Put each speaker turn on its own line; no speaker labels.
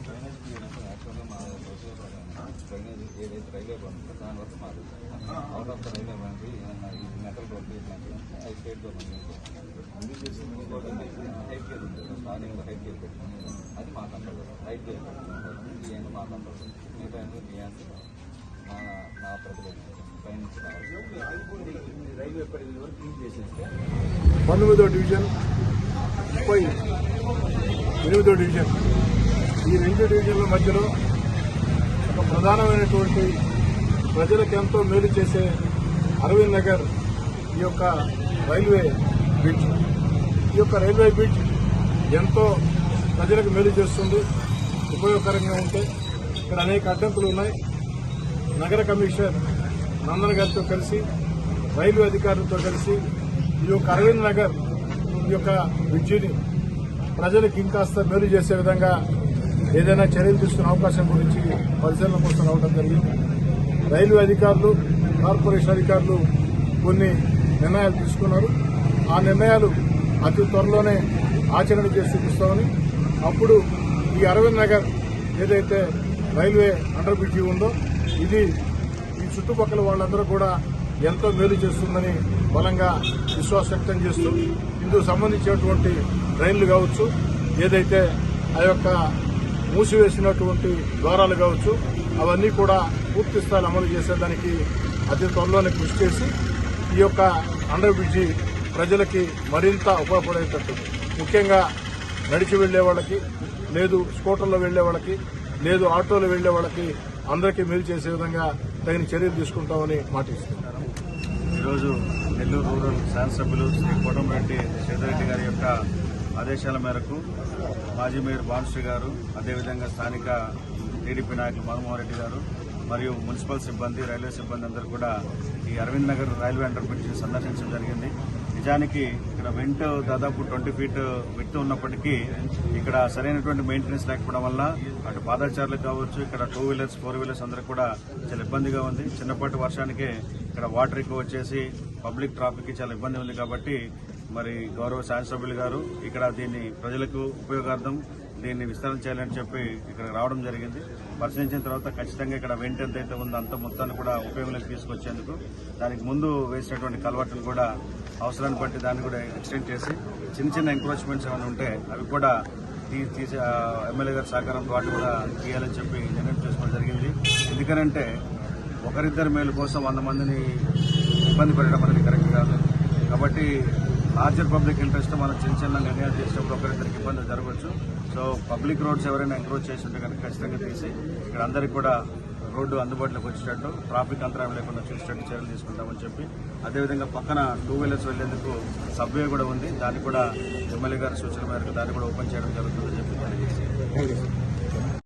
Drainage railway బాగుందో దాని వరకు మాది అవుట్ ఆఫ్ రైల్వే బాగుంది మెటల్ రోడ్డు ఇట్లాంటివి స్టేట్ గవర్నమెంట్ ఇంకోటి హైఫీల్ ఉంది స్టార్టింగ్లో హైఫీల్ పెట్టుకుని అది మా కంట్రోల్ రైట్ ఫీల్ పెట్టుకుంటాం బిఎన్ మా కంట్రోల్ మిగతా బిఎన్ మా నా ప్రతిభ
పంతొమ్మిదో డివిజన్ పోయి ఎనిమిదో డివిజన్ ఈ రెండు డివిజన్ల మధ్యలో ఒక ప్రధానమైనటువంటి ప్రజలకు ఎంతో మేలు చేసే అరవింద్ నగర్ ఈ యొక్క రైల్వే బ్రిడ్జ్. ఈ యొక్క రైల్వే బ్రిడ్జ్ ఎంతో ప్రజలకు మేలు చేస్తుంది ఉపయోగకరంగా ఉంటే. ఇక్కడ అనేక అడ్డంకులు ఉన్నాయి. నగర కమిషనర్ నందన్ గారితో కలిసి రైల్వే అధికారులతో కలిసి ఈ యొక్క అరవింద్ నగర్ ఈ యొక్క బ్రిడ్జిని ప్రజలకు ఇంకాస్త మేలు చేసే విధంగా ఏదైనా చర్యలు తీసుకునే అవకాశం గురించి పరిశీలన కోసం రావడం జరిగింది. రైల్వే అధికారులు కార్పొరేషన్ అధికారులు కొన్ని నిర్ణయాలు తీసుకున్నారు. ఆ నిర్ణయాలు అతి త్వరలోనే ఆచరణ చేసి చూపిస్తామని. అప్పుడు ఈ అరవింద్ నగర్ ఏదైతే రైల్వే అండర్ బ్రిడ్జి ఉందో ఇది ఈ చుట్టుపక్కల వాళ్ళందరూ కూడా ఎంతో మేలు చేస్తుందని బలంగా విశ్వాసం వ్యక్తం చేస్తూ ఇందుకు సంబంధించినటువంటి రైళ్ళు కావచ్చు ఏదైతే ఆ యొక్క మూసివేసినటువంటి ద్వారాలు కావచ్చు అవన్నీ కూడా పూర్తి స్థాయిలో అమలు చేసేదానికి అతి త్వరలోనే కృషి చేసి ఈ యొక్క అండర్ బ్రిడ్జి ప్రజలకి మరింత ఉపయోగపడేటట్టు. ముఖ్యంగా నడిచి వెళ్ళే వాళ్ళకి లేదు స్కూటర్లో వెళ్ళే వాళ్ళకి లేదు ఆటోలో వెళ్ళే వాళ్ళకి అందరికీ మేలు చేసే విధంగా తగిన చర్యలు తీసుకుంటామని మాటిస్తున్నాను
ఈరోజు నెల్లూరు రూరల్ శాసనసభ్యులు శ్రీ కోటంరెడ్డి సేదరెడ్డి గారి యొక్క ఆదేశాల మేరకు మాజీ మేయర్ భానుశ్రీ గారు అదేవిధంగా స్థానిక టీడీపీ నాయకులు మన్మోహన్ రెడ్డి గారు మరియు మున్సిపల్ సిబ్బంది రైల్వే సిబ్బంది అందరూ కూడా ఈ అరవింద్ నగర్ రైల్వే అండర్బ్రిడ్జ్ సందర్శించడం జరిగింది. నిజానికి ఇక్కడ వెంట దాదాపు ట్వంటీ ఫీట్ విత్ ఉన్నప్పటికీ ఇక్కడ సరైనటువంటి మెయింటెనెన్స్ లేకపోవడం వల్ల అటు పాదచారులకు కావచ్చు ఇక్కడ టూ వీలర్స్ ఫోర్ వీలర్స్ అందరూ కూడా చాలా ఇబ్బందిగా ఉంది. చిన్నపాటి వర్షానికే ఇక్కడ వాటర్ ఎక్కువ వచ్చేసి పబ్లిక్ ట్రాఫిక్కి చాలా ఇబ్బంది ఉంది కాబట్టి మరి గౌరవ శాసనసభ్యులు గారు ఇక్కడ దీన్ని ప్రజలకు ఉపయోగార్థం దీన్ని విస్తరణ చేయాలని చెప్పి ఇక్కడ రావడం జరిగింది. పరిశీలించిన తర్వాత ఖచ్చితంగా ఇక్కడ వెంట ఎంతైతే ఉందో అంత మొత్తాన్ని కూడా ఉపయోగంలోకి తీసుకొచ్చేందుకు దానికి ముందు వేసినటువంటి కలవట్టును కూడా అవసరాన్ని బట్టి దాన్ని కూడా ఎక్స్టెండ్ చేసి చిన్న చిన్న ఎంక్రోచ్మెంట్స్ ఏమైనా ఉంటే అవి కూడా తీసే తీసి ఎమ్మెల్యే గారి సహకారంతో వాటి కూడా తీయాలని చెప్పి నిర్ణయం చేసుకోవడం జరిగింది. ఎందుకనంటే ఒకరిద్దరి మేలు కోసం వంద మందిని ఇబ్బంది పెట్టడం అనేది కరెక్ట్ కాదు. కాబట్టి లార్జర్ పబ్లిక్ ఇంట్రెస్ట్ మనం చిన్న చిన్న నిర్ణయాలు చేసినప్పుడు ఒకరిద్దరికి ఇబ్బంది జరగవచ్చు. సో పబ్లిక్ రోడ్స్ ఎవరైనా ఎంక్రోచ్ చేసి ఉంటే కనుక ఖచ్చితంగా తీసి ఇక్కడ అందరికీ కూడా రోడ్డు అందుబాటులోకి వచ్చేటట్టు ట్రాఫిక్ అంతరాయం లేకుండా చూసేటట్టు చర్యలు తీసుకుంటామని చెప్పి అదేవిధంగా పక్కన టూ వీలర్స్ వెళ్ళేందుకు సబ్వే కూడా ఉంది. దాన్ని కూడా ఎమ్మెల్యే గారి సూచన మేరకు దాన్ని కూడా ఓపెన్ చేయడం జరుగుతుందని చెప్పి తెలియజేసి